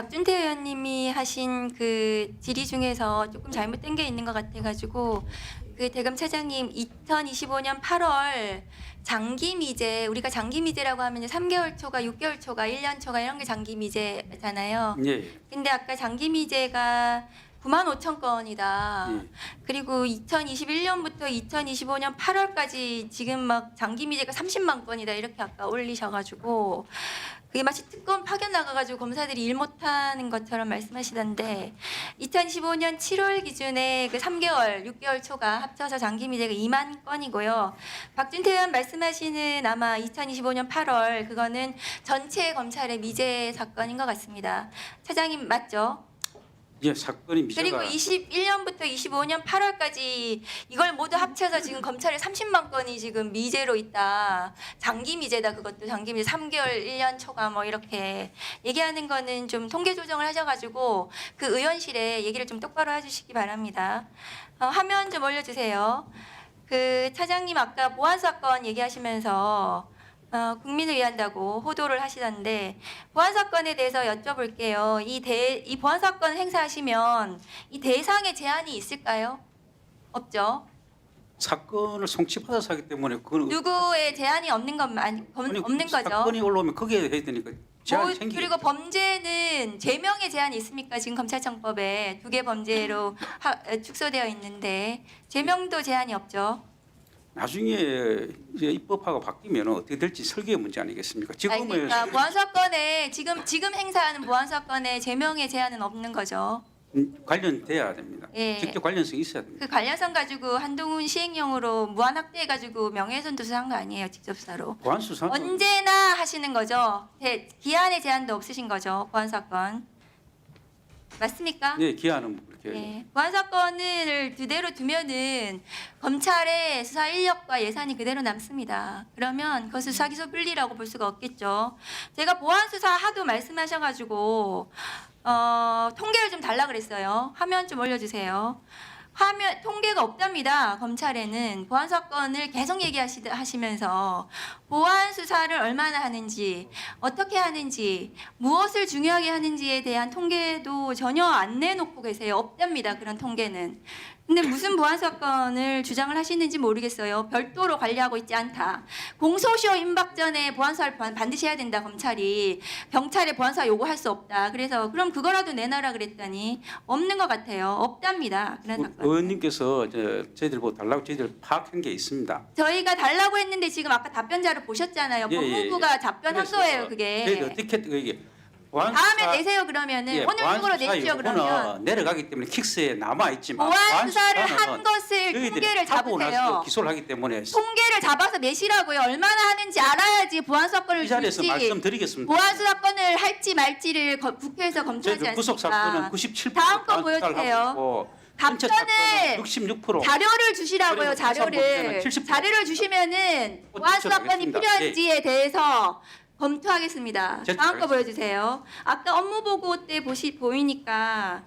박준태 의원님이 하신 그 질의 중에서 조금 잘못된 게 있는 것 같아가지고 그 대검 차장님 2025년 8월 장기 미제 우리가 장기 미제라고 하면 3개월 초가 6개월 초가 1년 초가 이런 게 장기 미제잖아요. 예. 근데 아까 장기 미제가 9만 5천 건이다. 예. 그리고 2021년부터 2025년 8월까지 지금 막 장기 미제가 30만 건이다 이렇게 아까 올리셔가지고 그게 마치 특검 파견 나가가지고 검사들이 일 못하는 것처럼 말씀하시던데 2015년 7월 기준에 그 3개월, 6개월 초가 합쳐서 장기 미제가 2만 건이고요. 박준태 의원 말씀하시는 아마 2025년 8월 그거는 전체 검찰의 미제 사건인 것 같습니다. 차장님 맞죠? 예, 사건이 미제가 그리고 21년부터 25년 8월까지 이걸 모두 합쳐서 지금 검찰에 30만 건이 지금 미제로 있다. 장기 미제다 그것도 장기 미제 3개월 1년 초과 뭐 이렇게 얘기하는 거는 좀 통계 조정을 하셔가지고 그 의원실에 얘기를 좀 똑바로 해주시기 바랍니다. 어, 화면 좀 올려주세요. 그 차장님 아까 보안 사건 얘기하시면서 어, 국민을 위한다고 호도를 하시던데 보안 사건에 대해서 여쭤볼게요. 이 대, 이 보안 사건 행사하시면 이 대상에 제한이 있을까요? 없죠. 사건을 송치받아서 하기 때문에 그건 누구의 제한이 없는 건 아니, 없는 거죠. 사건이 올라오면 거기에 해야 되니까 제한이 뭐. 그리고 범죄는 제명의 제한이 있습니까? 지금 검찰청법에 두 개 범죄로 하, 에, 축소되어 있는데 제명도 제한이 없죠. 나중에 이제 입법화가 바뀌면 어떻게 될지 설계의 문제 아니겠습니까? 아니, 지금은 그러니까 보안 사건에 지금 지금 행사하는 보안 사건에 제명의 제한은 없는 거죠. 음, 관련돼야 됩니다. 예. 직접 관련성이 있어야 됩니다. 그 관련성 가지고 한동훈 시행령으로 무한 확대해 가지고 명예훼손 도수한 거 아니에요 직접 수사로 보안 수사는 언제나 하시는 거죠 대- 기한의 제한도 없으신 거죠 보안 사건 맞습니까? 예, 기한은 네. 보안 사건을 그대로 두면은 검찰의 수사 인력과 예산이 그대로 남습니다. 그러면 그것을 수사 기소 분리라고 볼 수가 없겠죠. 제가 보안 수사 하도 말씀하셔가지고 어, 통계를 좀 달라 그랬어요. 화면 좀 올려주세요. 화면 통계가 없답니다. 검찰에는 보안 사건을 계속 얘기하시면서 보안 수사를 얼마나 하는지 어떻게 하는지 무엇을 중요하게 하는지에 대한 통계도 전혀 안 내놓고 계세요. 없답니다. 그런 통계는. 근데 무슨 보안 사건을 주장을 하시는지 모르겠어요. 별도로 관리하고 있지 않다. 공소시효 임박 전에 보안 수사를 반- 반드시 해야 된다. 검찰이 경찰에 보안 수사 요구할 수 없다. 그래서 그럼 그거라도 내놔라 그랬더니 없는 것 같아요. 없답니다. 그런 의- 사건. 의원님께서 이제 저희들 뭐 달라고 저희들 파악한 게 있습니다. 저희가 달라고 했는데 지금 아까 답변자를 보셨잖아요. 예, 예, 법무부가 예. 답변한 그래서 거예요. 그게. 저희들 어떻게 이게 보안 다음에 수사- 내세요 그러면은 예, 오늘 중으로 내시죠 요구는 그러면 내려가기 때문에 킥스에 남아 있지만 보안 수사를 수사는 한 것을 통계를 잡으세요. 기소를 하기 때문에 통계를 잡아서 내시라고요. 얼마나 하는지 알아야지 보안 사건을 이 자리에서 줄지 말씀드리겠습니다. 보안 수사건을 할지 말지를 거- 국회에서 검토하지 저희들 구속 사건은 않습니까? 97% 다음 거 보여주세요. 전체 답변을 사건은 66% 자료를 주시라고요. 그리고 자료를 수사본부에는 70% 자료를 주시면은 어, 보안 수사건이 제출하겠습니다. 필요한지에 대해서 검토하겠습니다. 다음 거 보여주세요. 아까 업무 보고 때 보시 보이니까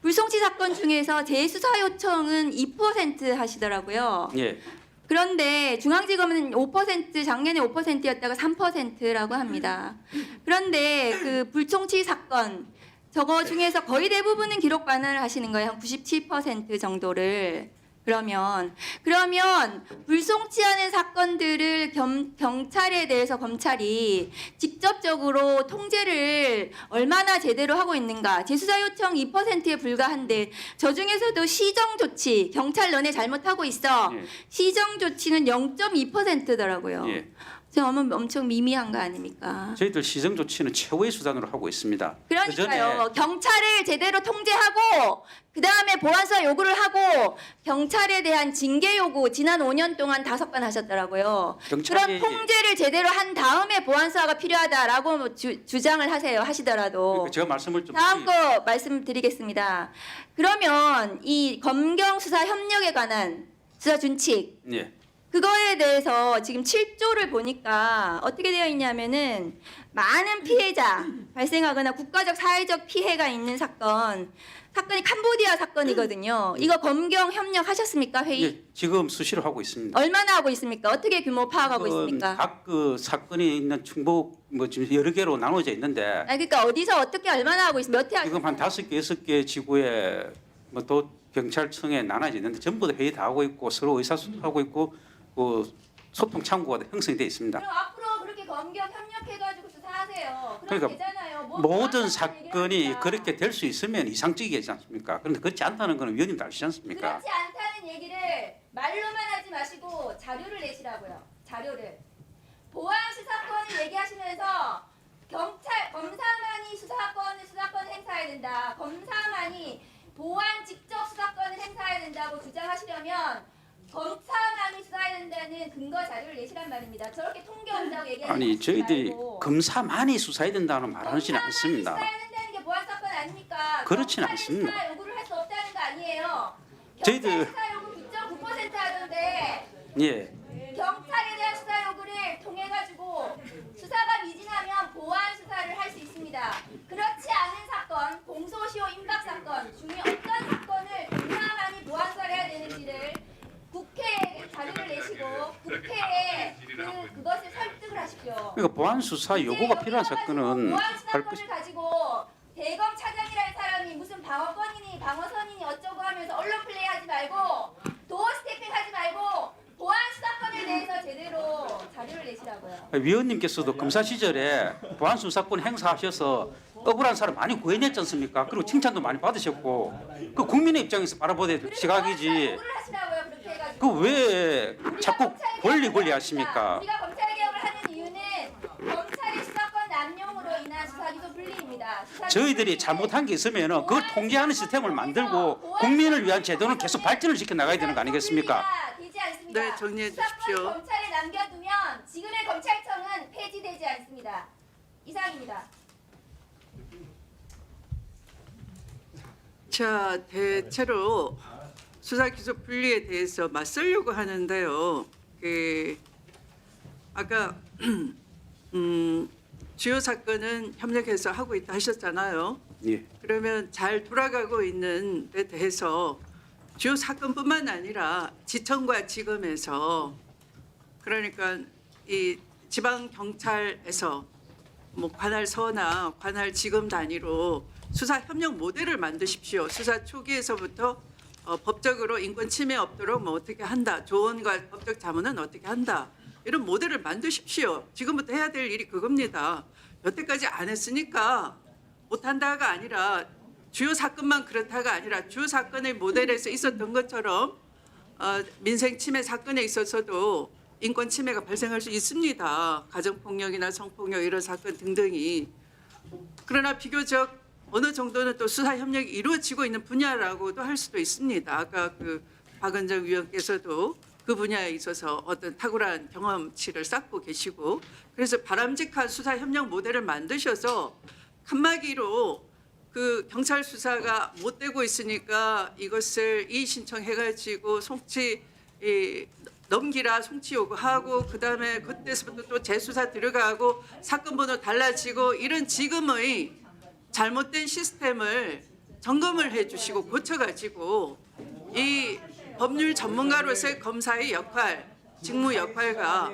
불송치 사건 중에서 재수사 요청은 2% 하시더라고요. 예. 그런데 중앙지검은 5% 작년에 5%였다가 3%라고 합니다. 그런데 그 불청취 사건 저거 중에서 거의 대부분은 기록 반환을 하시는 거예요. 한 97% 정도를. 그러면 그러면 불송치하는 사건들을 겸, 경찰에 대해서 검찰이 직접적으로 통제를 얼마나 제대로 하고 있는가 재수사 요청 2%에 불과한데 저 중에서도 시정 조치 경찰 너네 잘못하고 있어 예. 시정 조치는 0.2%더라고요. 예. 저는 엄청 미미한 거 아닙니까? 저희들 시정 조치는 최후의 수단으로 하고 있습니다. 그러니까요. 경찰을 제대로 통제하고 그 다음에 보안사 요구를 하고 경찰에 대한 징계 요구 지난 5년 동안 다섯 번 하셨더라고요. 경찰이 그런 통제를 제대로 한 다음에 보안사가 필요하다라고 주, 주장을 하세요. 하시더라도 그러니까 제가 말씀을 좀 다음 드리- 거 말씀드리겠습니다. 그러면 이 검경 수사 협력에 관한 수사 준칙 예. 그거에 대해서 지금 7조를 보니까 어떻게 되어 있냐면은 많은 피해자 발생하거나 국가적 사회적 피해가 있는 사건 사건이 캄보디아 사건이거든요. 이거 검경 협력하셨습니까 회의? 예, 지금 수시로 하고 있습니다. 얼마나 하고 있습니까? 어떻게 규모 파악하고 있습니까? 각 그 사건이 있는 충북 뭐 지금 여러 개로 나눠져 있는데 아 그러니까 어디서 어떻게 얼마나 하고 있습니까? 몇회 지금 한 다섯 개 여섯 개 지구에 뭐 또 경찰청에 나눠져 있는데 전부 다 회의 다 하고 있고 서로 의사소통하고 있고 그 소통 창구가 형성돼 있습니다. 그럼 앞으로 그렇게 검경 협력해가지고 수사하세요. 그럼 그러니까 되잖아요. 뭐 모든 사건이. 그렇게 될 수 있으면 이상적이지 않습니까? 그런데 그렇지 않다는 것은 위원님도 아시지 않습니까? 그렇지 않다는 얘기를 말로만 하지 마시고 자료를 내시라고요. 자료를. 보안 수사권을 얘기하시면서 경찰 검사만이 수사권을 수사권 행사해야 된다. 검사만이 보안 직접 수사권을 행사해야 된다고 주장하시려면 검사만이 수사해야 된다는 근거 자료를 내시란 말입니다. 저렇게 통계 온다고 얘기하지 아니 저희들이. 검사만이 수사해야 된다는 말하지는 않습니다. 수사해야 된다는 게 보안 사건 아닙니까? 경찰이 않습니다. 수사 요구를 할 수 없다는 거 아니에요. 저희들- 경찰 수사 요구 9.9% 하던데 예, 경찰에 대한 수사 요구를 통해 가지고 수사가 미진하면 보안 수사를 할 수 있습니다. 그렇지 않은 사건, 공소시효 임박 사건 중에 어떤 사건을 공사만이 보안 수사를 해야 되는지를 국회에 자료를 내시고 국회에 그, 그것을 설득을 하십시오. 그러니까 보안 수사 요구가 필요한 사건은 보안 할 수사권을 것. 가지고 대검 차장이라는 사람이 무슨 방어권이니 방어선이니 어쩌고 하면서 언론 플레이하지 말고 도어 스태핑하지 말고 보안 수사권에 대해서 제대로 자료를 내시라고요. 위원님께서도 검사 시절에 보안 수사권 행사하셔서 억울한 사람 많이 구해냈지 않습니까? 그리고 칭찬도 많이 받으셨고 그 국민의 입장에서 그리고 시각이지. 요구를 하시라고요. 그렇게 해가지고. 그 왜 자꾸 권리 권리. 하십니까? 우리가 검찰 개혁을 하는 이유는 검찰의 수사권 남용으로 인한 수사기소 분리입니다. 수사기소 저희들이 잘못한 게 있으면 그 통제하는 시스템을 만들고 국민을 위한 제도는 계속 발전을 시켜 나가야 되는 거 아니겠습니까? 되지 않습니다. 네, 정리해 주십시오. 검찰에 남겨두면 지금의 검찰청은 폐지되지 않습니다. 이상입니다. 자, 대체로 수사 기소 분리에 대해서 맞설려고 하는데요. 그 아까 음, 주요 사건은 협력해서 하고 있다 하셨잖아요. 예. 그러면 잘 돌아가고 있는 데 대해서 주요 사건뿐만 아니라 지청과 지검에서 그러니까 이 지방 경찰에서 뭐 관할 서나 관할 지검 단위로 수사 협력 모델을 만드십시오. 수사 초기에서부터 어, 법적으로 인권 침해 없도록 뭐 어떻게 한다. 조언과 법적 자문은 어떻게 한다. 이런 모델을 만드십시오. 지금부터 해야 될 일이 그겁니다. 여태까지 안 했으니까 못한다가 아니라 주요 사건만 그렇다가 아니라 주요 사건의 모델에서 있었던 것처럼 어, 민생 침해 사건에 있어서도 인권 침해가 발생할 수 있습니다. 가정 폭력이나 성폭력 이런 사건 등등이 그러나 비교적 어느 정도는 또 수사 협력이 이루어지고 있는 분야라고도 할 수도 있습니다. 아까 그 박은정 위원께서도 그 분야에 있어서 어떤 탁월한 경험치를 쌓고 계시고 그래서 바람직한 수사 협력 모델을 만드셔서 칸막이로 그 경찰 수사가 못 되고 있으니까 이것을 이의 신청해가지고 송치 이, 넘기라 송치 요구하고 그 다음에 그때서부터 또 재수사 들어가고 사건 번호 달라지고 이런 지금의 잘못된 시스템을 점검을 해주시고 고쳐가지고 이 법률 전문가로서의 검사의 역할, 직무 역할과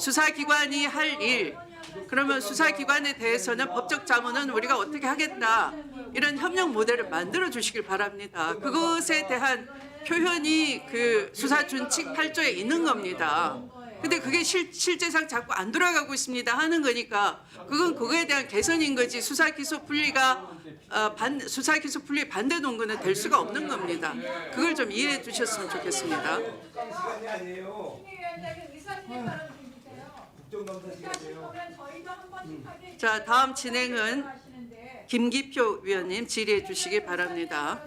수사기관이 할 일, 그러면 수사기관에 대해서는 법적 자문은 우리가 어떻게 하겠다 이런 협력 모델을 만들어 주시길 바랍니다. 그것에 대한 표현이 그 수사 준칙 8조에 있는 겁니다. 근데 그게 실, 실제상 자꾸 안 돌아가고 있습니다 하는 거니까 그건 그거에 대한 개선인 거지 수사 기소 분리가 어, 반, 수사 기소 분리 반대 논거는 될 수가 없는 겁니다. 그걸 좀 이해해 주셨으면 좋겠습니다. 자 다음 진행은 김기표 위원님 질의해 주시기 바랍니다.